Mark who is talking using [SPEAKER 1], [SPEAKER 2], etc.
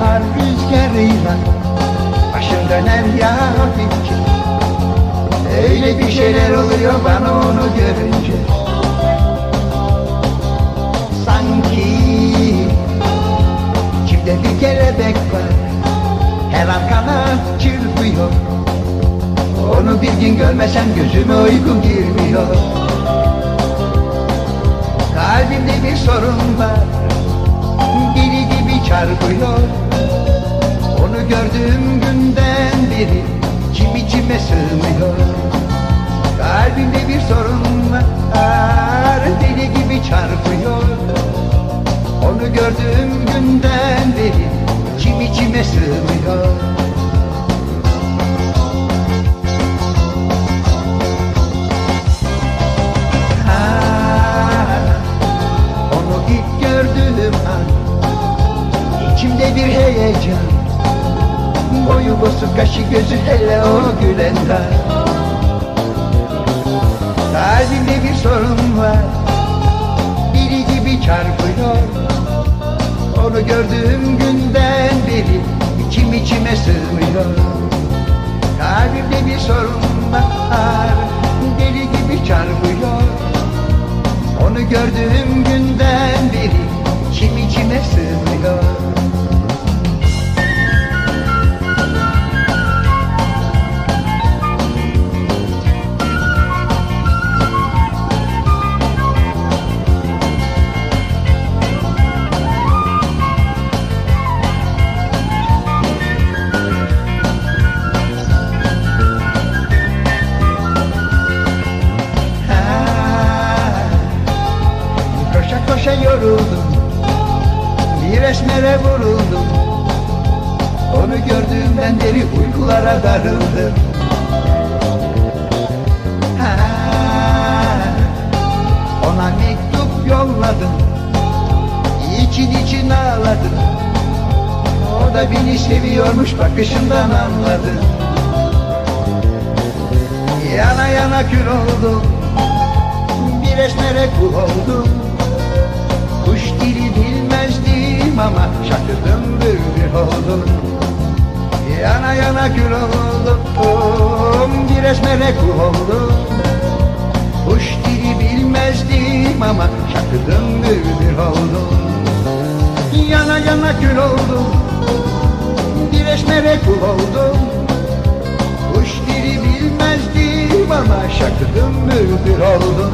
[SPEAKER 1] bahar rüzgarıyla. Başım döner ya hafifçe Öyle bir şeyler oluyor bana onu görünce. Sanki Çifte bir kelebek var. Her an kanat çırpıyor. Onu bir gün görmesem gözüme uyku girmiyor. Gördüğüm günden beri içim içime sığmıyor. Kalbimde bir sorun var Deli gibi çarpıyor. Onu gördüğüm günden beri içim içime sığmıyor. İlk gördüğüm an İçimde bir heyecan Boyu bozuk kaşı gözü hele o gülenden Kalbimde bir sorun var Biri gibi çarpıyor. Onu gördüğüm günden beri içim içime sığmıyor. Kalbimde bir sorun var Deli gibi çarpıyor. Onu gördüğüm günden yoruldum. Bir esmere vuruldum. Onu gördüğümden beri uykulara darıldım. Ha, Ona mektup yolladım. İçin için ağladım. O da beni seviyormuş bakışından anladım Yana yana kül oldum. Bir esmere kul oldum Yana yana kül oldum. Bir esmere kul oldum. Kuş dili bilmezdim ama şakırdım bülbül oldum. Yana yana kül oldum. Bir esmere kul oldum. Kuş dili bilmezdim ama şakıdım bülbül oldum